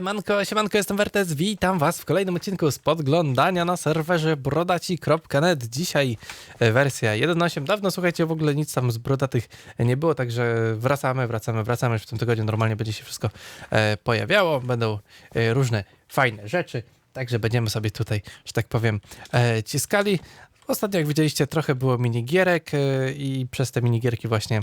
Manko, siemanko, jestem Wertes, witam was w kolejnym odcinku z podglądania na serwerze brodaci.net. Dzisiaj e, wersja 1.8. Dawno, słuchajcie, w ogóle nic tam z brodatych nie było, także wracamy, wracamy, wracamy. W tym tygodniu normalnie będzie się wszystko e, pojawiało, będą e, różne fajne rzeczy, także będziemy sobie tutaj, że tak powiem, ciskali. Ostatnio, jak widzieliście, trochę było minigierek i przez te minigierki właśnie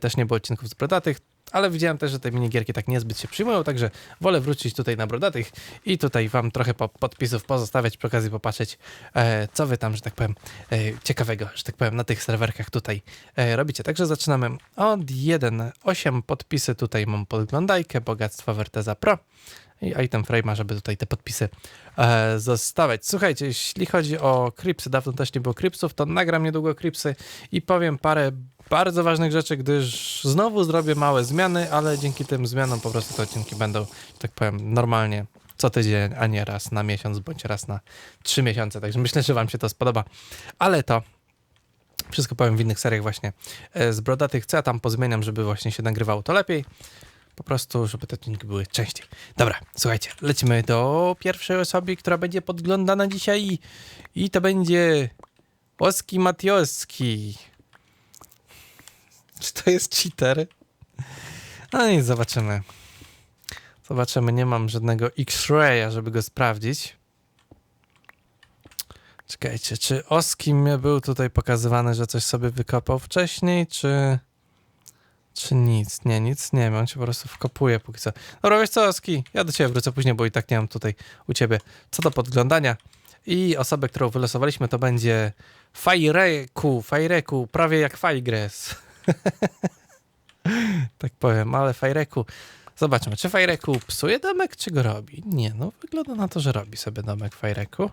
też nie było odcinków z brodatych, ale widziałem też, że te minigierki tak niezbyt się przyjmują, także wolę wrócić tutaj na brodatych i tutaj wam trochę po, podpisów pozostawiać, przy okazji popatrzeć, e, co wy tam, że tak powiem, e, ciekawego, że tak powiem, na tych serwerkach tutaj e, robicie. Także zaczynamy od 1.8 podpisy, tutaj mam podglądajkę, bogactwo Verteza Pro i item frame'a, żeby tutaj te podpisy e, zostawiać. Słuchajcie, jeśli chodzi o Cripsy, dawno też nie było Cripsów, to nagram niedługo Cripsy i powiem parę bardzo ważnych rzeczy, gdyż znowu zrobię małe zmiany, ale dzięki tym zmianom po prostu te odcinki będą, tak powiem, normalnie co tydzień, a nie raz na miesiąc, bądź raz na trzy miesiące. Także myślę, że wam się to spodoba. Ale to wszystko powiem w innych seriach właśnie e, z Brodatych, ja tam pozmieniam, żeby właśnie się nagrywało to lepiej. Po prostu, żeby te odcinki były częściej. Dobra, słuchajcie, lecimy do pierwszej osoby, która będzie podglądana dzisiaj i to będzie Oski Matioski. Czy to jest cheater? No i zobaczymy. Zobaczymy, nie mam żadnego X-raya, żeby go sprawdzić. Czekajcie, czy Oski mnie był tutaj pokazywany, że coś sobie wykopał wcześniej, czy... Czy nic? Nie, nic nie wiem, on się po prostu wkopuje póki co. Dobra, wiesz co, Oski, ja do ciebie wrócę później, bo i tak nie mam tutaj u ciebie co do podglądania. I osobę, którą wylosowaliśmy, to będzie Fajreku, Fajreku, prawie jak Fajgres. tak powiem, ale Fajreku. Zobaczmy, czy Fajreku psuje domek, czy go robi? Nie, no wygląda na to, że robi sobie domek Fajreku.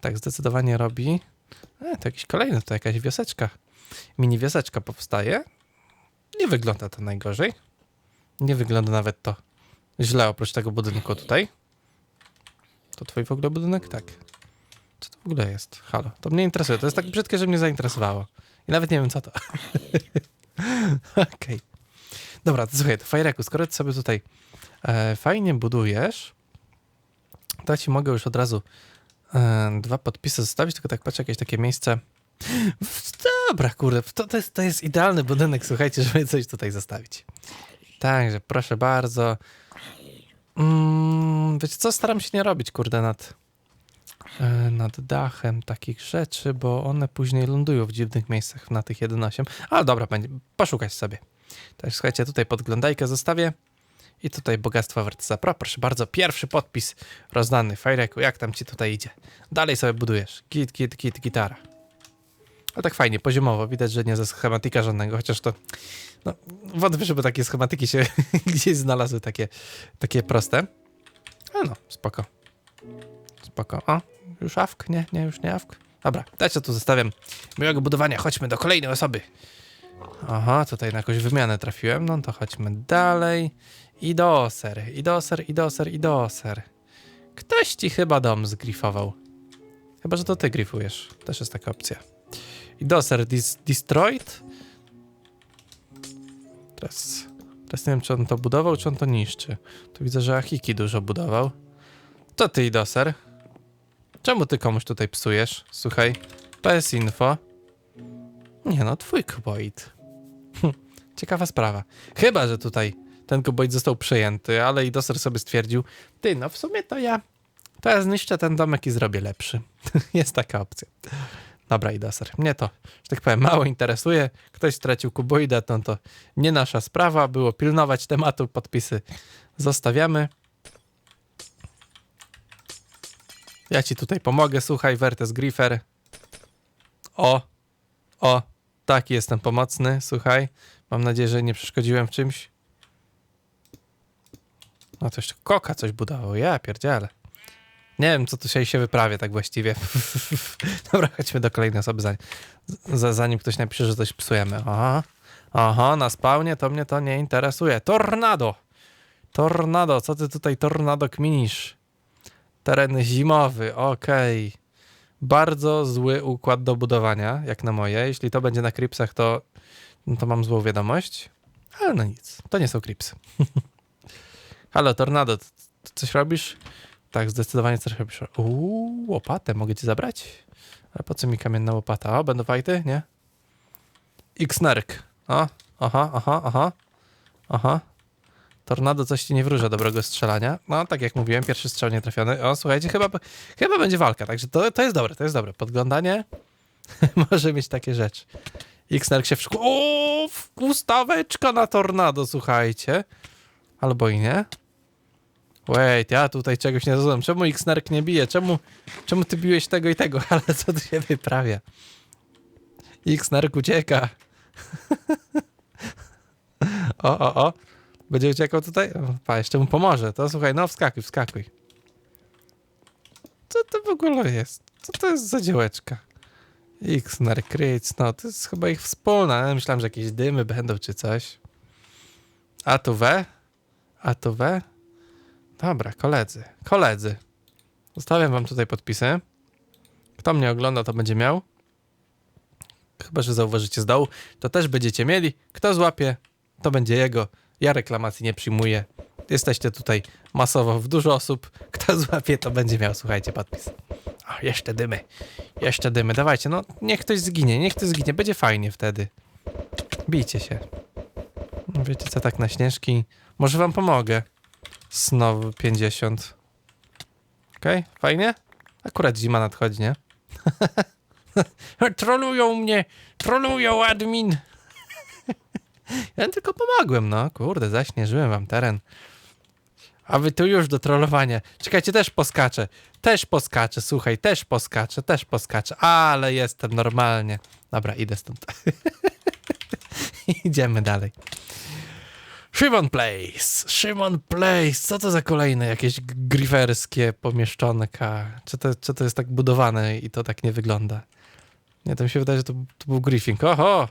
Tak, zdecydowanie robi. E, to jakiś kolejny, to jakaś wioseczka. Mini wioseczka powstaje. Nie wygląda to najgorzej. Nie wygląda nawet to źle oprócz tego budynku tutaj. To twój w ogóle budynek? Tak. Co to w ogóle jest? Halo, to mnie interesuje. To jest tak brzydkie, że mnie zainteresowało. I nawet nie wiem co to. Okej. Dobra, to słuchaj, to Fajreku, skoro ty sobie tutaj e, fajnie budujesz, to ja ci mogę już od razu e, dwa podpisy zostawić, tylko tak patrzę, jakieś takie miejsce. Dobra, kurde, to, to, jest, to jest idealny budynek, słuchajcie, żeby coś tutaj zostawić. Także, proszę bardzo. Mm, wiecie co, staram się nie robić, kurde, nad, nad dachem takich rzeczy, bo one później lądują w dziwnych miejscach na tych 1.8. Ale dobra, będzie, poszukać sobie. Także słuchajcie, tutaj podglądajkę zostawię. I tutaj bogactwo Vertisa Pro, proszę bardzo, pierwszy podpis rozdany. Fajreku, jak tam ci tutaj idzie? Dalej sobie budujesz. Git, git, git, gitara. Ale tak fajnie, poziomowo. Widać, że nie ze schematika żadnego, chociaż to. No, wątpię, żeby takie schematyki się gdzieś znalazły takie, takie proste. Ale no, spoko. Spoko. O, już awk? Nie, nie, już nie awk. Dobra, dajcie tu zostawiam. Miłego budowania, chodźmy do kolejnej osoby. Aha, tutaj na jakąś wymianę trafiłem. No to chodźmy dalej. I doser, i doser, i doser, i doser. Ktoś ci chyba dom zgrifował. Chyba, że to ty grifujesz. Też jest taka opcja. I doser dis destroyed. Teraz, teraz nie wiem, czy on to budował, czy on to niszczy. Tu widzę, że Ahiki dużo budował. To ty, doser. Czemu ty komuś tutaj psujesz? Słuchaj, PS info. Nie no, twój kuboid. Hm, Ciekawa sprawa. Chyba, że tutaj ten kuboid został przejęty, ale i doser sobie stwierdził, ty, no w sumie to ja, to ja zniszczę ten domek i zrobię lepszy. Jest taka opcja. Dobra, i doser. Mnie to, że tak powiem, mało interesuje. Ktoś stracił kuboida, no to nie nasza sprawa. Było pilnować tematu, podpisy zostawiamy. Ja ci tutaj pomogę, słuchaj, Vertes Griffer. O, o, taki jestem pomocny, słuchaj. Mam nadzieję, że nie przeszkodziłem w czymś. No to jeszcze koka coś budował, ja pierdziele. Nie wiem, co tu się, się wyprawia tak właściwie. Dobra, chodźmy do kolejnej osoby, zanim, zanim ktoś napisze, że coś psujemy. Aha, aha, na spawnie to mnie to nie interesuje. Tornado! Tornado, co ty tutaj tornado kminisz? Teren zimowy, okej. Bardzo zły układ do budowania, jak na moje. Jeśli to będzie na Cripsach, to, no to mam złą wiadomość. Ale no nic, to nie są Cripsy. Halo, Tornado, coś robisz? Tak, zdecydowanie coś robisz. Uuu, łopatę mogę ci zabrać? Ale po co mi kamienna łopata? O, będą fajty? Nie? X-Nerk. O, aha, aha, aha. Aha. Tornado coś ci nie wróża dobrego strzelania. No, tak jak mówiłem, pierwszy strzał nie trafiony. O, słuchajcie, chyba, chyba będzie walka, także to, to jest dobre, to jest dobre. Podglądanie może mieć takie rzeczy. X-Nerk się wszkło. O, ustaweczka na tornado, słuchajcie. Albo i nie. Wait, ja tutaj czegoś nie rozumiem. Czemu X-Nerk nie bije? Czemu, czemu ty biłeś tego i tego? Ale co tu się wyprawia? X-Nerk ucieka. o, o, o. Będzie uciekał tutaj? O, pa, jeszcze mu pomoże. To słuchaj, no wskakuj, wskakuj. Co to w ogóle jest? Co to jest za dziełeczka? X-Nerk, Kryc, no to jest chyba ich wspólna. Myślałem, że jakieś dymy będą czy coś. A tu we? A tu we? Dobra, koledzy, koledzy. Zostawiam wam tutaj podpisy. Kto mnie ogląda, to będzie miał. Chyba, że zauważycie z dołu, to też będziecie mieli. Kto złapie, to będzie jego. Ja reklamacji nie przyjmuję. Jesteście tutaj masowo w dużo osób. Kto złapie, to będzie miał, słuchajcie, podpis. O, jeszcze dymy. Jeszcze dymy. Dawajcie, no niech ktoś zginie, niech ktoś zginie. Będzie fajnie wtedy. Bijcie się. No, Wiecie co, tak na śnieżki. Może wam pomogę. Znowu 50. Okej, fajnie? Akurat zima nadchodzi, nie? trolują mnie! Trolują admin! Ja tylko pomogłem, no. Kurde, zaśnieżyłem wam teren. A wy tu już do trollowania. Czekajcie, też poskaczę. Też poskaczę, słuchaj, też poskaczę, też poskaczę. Ale jestem normalnie. Dobra, idę stąd. Idziemy dalej. Szymon Place. Szymon Place. Co to za kolejne jakieś griferskie pomieszczonka? Czy to, czy to jest tak budowane i to tak nie wygląda? Nie, to mi się wydaje, że to, to był griefing. Oho!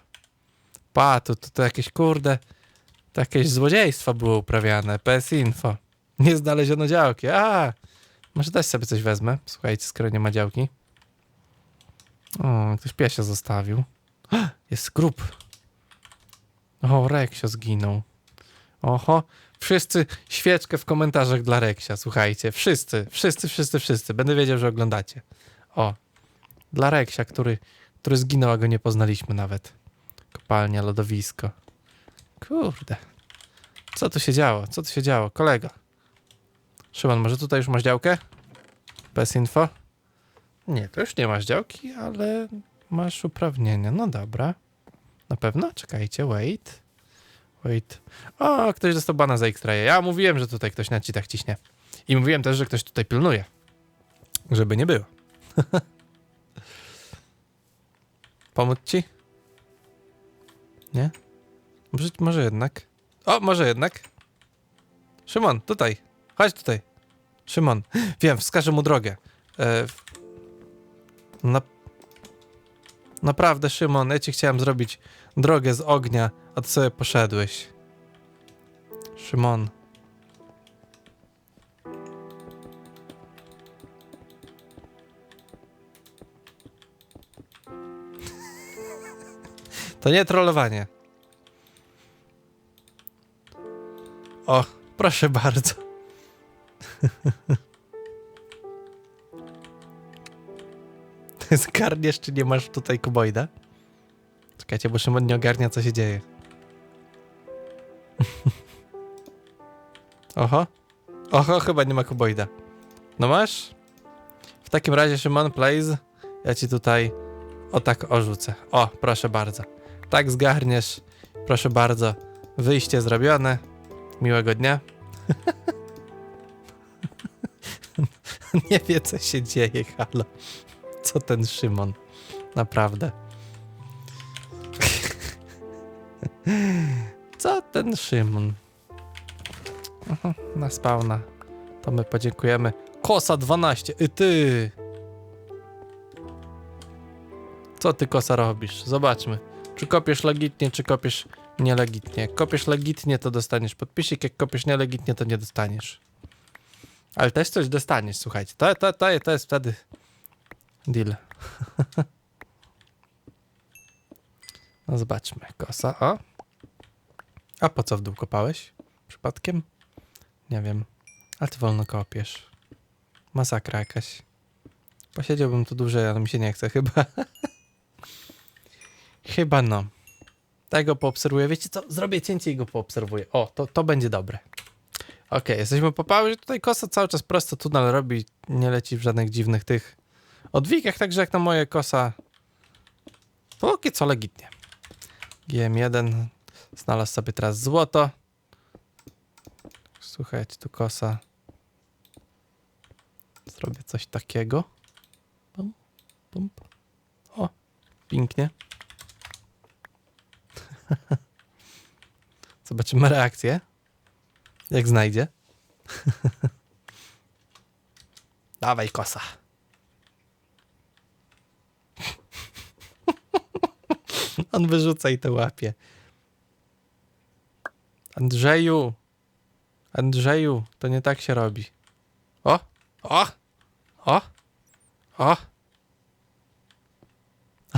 Pa, to, to, to jakieś kurde... To jakieś złodziejstwa było uprawiane. PS Info. Nie znaleziono działki. A! Może też sobie coś wezmę. Słuchajcie, skoro nie ma działki. O, ktoś piesia zostawił. Jest grób. O, Reksio zginął. Oho, wszyscy świeczkę w komentarzach dla Reksia, słuchajcie. Wszyscy, wszyscy, wszyscy, wszyscy. Będę wiedział, że oglądacie. O, dla Reksia, który, który zginął, a go nie poznaliśmy nawet. Kopalnia, lodowisko. Kurde. Co tu się działo? Co tu się działo? Kolego. Szymon, może tutaj już masz działkę? Bez info? Nie, to już nie masz działki, ale masz uprawnienia. No dobra. Na pewno? Czekajcie, wait. Wait. O, ktoś dostał bana za ekstra. Ja mówiłem, że tutaj ktoś na cheatach ciśnie. I mówiłem też, że ktoś tutaj pilnuje. Żeby nie było. Pomóc ci? Nie? Może, może jednak. O, może jednak. Szymon, tutaj. Chodź tutaj. Szymon. Wiem, wskażę mu drogę. E, na... Naprawdę, Szymon, ja ci chciałem zrobić drogę z ognia, a ty sobie poszedłeś. Szymon. To nie trollowanie. O, proszę bardzo. Zgarniesz, czy nie masz tutaj kuboida? Czekajcie, bo Szymon nie ogarnia, co się dzieje. Oho. Oho, chyba nie ma kuboida. No masz? W takim razie, Szymon, please, ja ci tutaj o tak orzucę. O, proszę bardzo. Tak zgarniesz. Proszę bardzo. Wyjście zrobione. Miłego dnia. nie wie, co się dzieje, halo. Co ten Szymon? Naprawdę. Co ten Szymon? Aha, na spawna. To my podziękujemy. Kosa 12. I ty. Co ty kosa robisz? Zobaczmy. Czy kopiesz legitnie, czy kopiesz nielegitnie. Jak kopiesz legitnie, to dostaniesz podpisik, jak kopiesz nielegitnie, to nie dostaniesz. Ale też coś dostaniesz, słuchajcie. To, to, to, to jest wtedy deal. no zobaczmy. Kosa, o. A po co w dół kopałeś? Przypadkiem? Nie wiem. Ale ty wolno kopiesz. Masakra jakaś. Posiedziałbym tu dłużej, ale mi się nie chce chyba. chyba no. Tego poobserwuję. Wiecie co? Zrobię cięcie i go poobserwuję. O, to, to będzie dobre. Okej, jesteśmy po pałę. Tutaj kosa cały czas prosto tunel robi. Nie leci w żadnych dziwnych tych odwikach, także jak na moje kosa. Póki co legitnie. GM1 znalazł sobie teraz złoto. Słuchajcie, tu kosa. Zrobię coś takiego. Pum, pum. O, pięknie. Zobaczymy reakcję. Jak znajdzie. Dawaj kosa. On wyrzuca i to łapie. Andrzeju. Andrzeju, to nie tak się robi. O! O! O! O!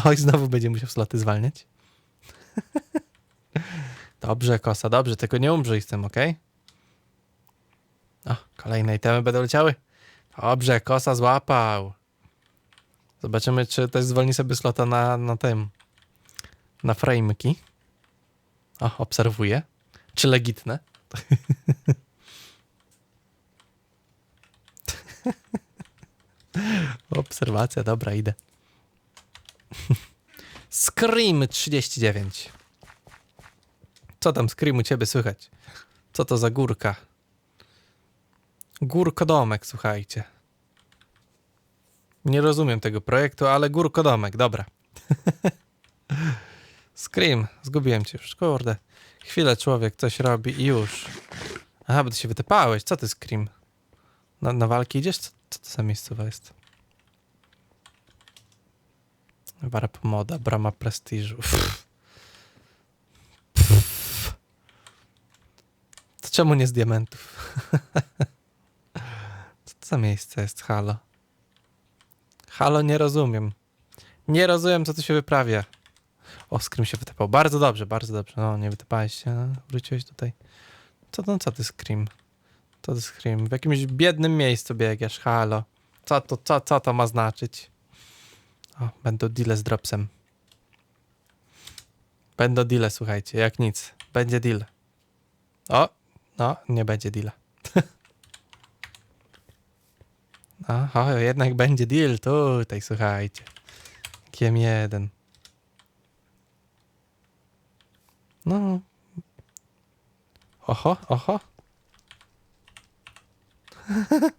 Oj, znowu będzie musiał sloty zwalniać. Dobrze, kosa, dobrze, tylko nie umrzyj z tym, ok? O, kolejne itemy będą leciały. Dobrze, kosa złapał. Zobaczymy, czy też zwolni sobie slota na, na tym. Na frameki. O, obserwuję. Czy legitne? Obserwacja, dobra, idę. Scream 39. Co tam, Scream, u ciebie słychać? Co to za górka? Górkodomek, słuchajcie. Nie rozumiem tego projektu, ale górkodomek, dobra. Scream, zgubiłem cię już, kurde. Chwilę człowiek coś robi i już. Aha, bo ty się wytypałeś. Co ty, Scream? Na, na walki idziesz? Co, co to za miejscowa jest? Warp moda, brama prestiżu. Pff. To czemu nie z diamentów? Co to za miejsce jest? Halo. Halo, nie rozumiem. Nie rozumiem, co tu się wyprawia. O, Scream się wytypał. Bardzo dobrze, bardzo dobrze. No, nie wytypałeś się, no. wróciłeś tutaj. Co to, co ty, Scream? Co ty, Scream? W jakimś biednym miejscu biegasz, halo. Co to, co, co to ma znaczyć? O, będą deale z dropsem. Będą deale, słuchajcie, jak nic. Będzie deal. O, no, nie będzie deala. Aha, jednak będzie deal tutaj, słuchajcie. Kiem jeden. No. Oho, oho.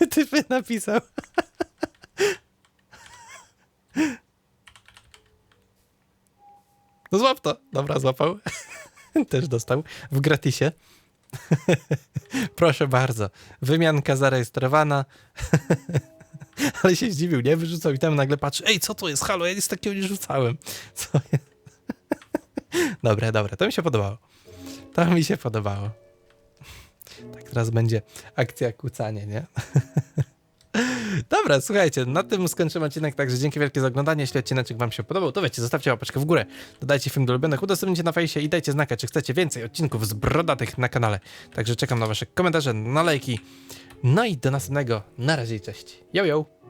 Wytypy napisał. No złap to. Dobra, złapał. Też dostał w gratisie. Proszę bardzo. Wymianka zarejestrowana. Ale się zdziwił, nie? Wyrzucał i tam nagle patrzy, ej, co to jest? Halo, ja nic takiego nie rzucałem. Co jest? Dobra, dobra, to mi się podobało. To mi się podobało. Tak teraz będzie akcja kłócanie, nie? Dobra, słuchajcie, na tym skończymy odcinek, także dzięki wielkie za oglądanie. Jeśli odcinek wam się podobał, to wiecie, zostawcie łapeczkę w górę, dodajcie film do ulubionych, udostępnijcie na fejsie i dajcie znaka, czy chcecie więcej odcinków z brodatych na kanale. Także czekam na wasze komentarze, na lajki. No i do następnego. Na razie cześć. Yo, yo!